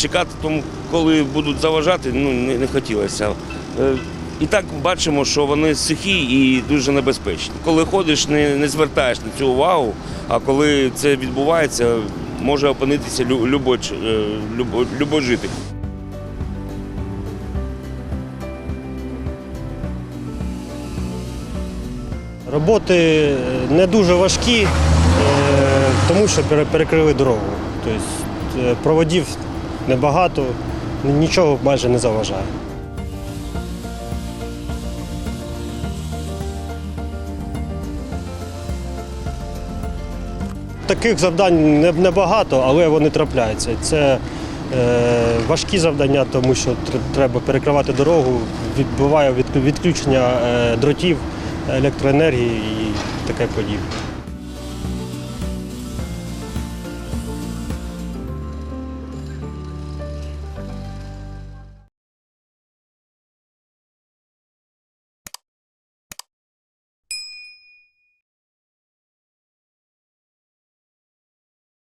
чекати, тому коли будуть заважати, ну не, не хотілося. Е, І так бачимо, що вони сухі і дуже небезпечні. Коли ходиш, не, не звертаєш на цю увагу, а коли це відбувається, може опинитися лю- любой, е, любо- любой. Роботи е, не дуже важкі, тому що пере- перекрили дорогу. Тобто проводів небагато, нічого майже не заважає. Таких завдань небагато, але вони трапляються. Це е, важкі завдання, тому що треба перекривати дорогу, відбуває відключення е, дротів, електроенергії і таке подібне.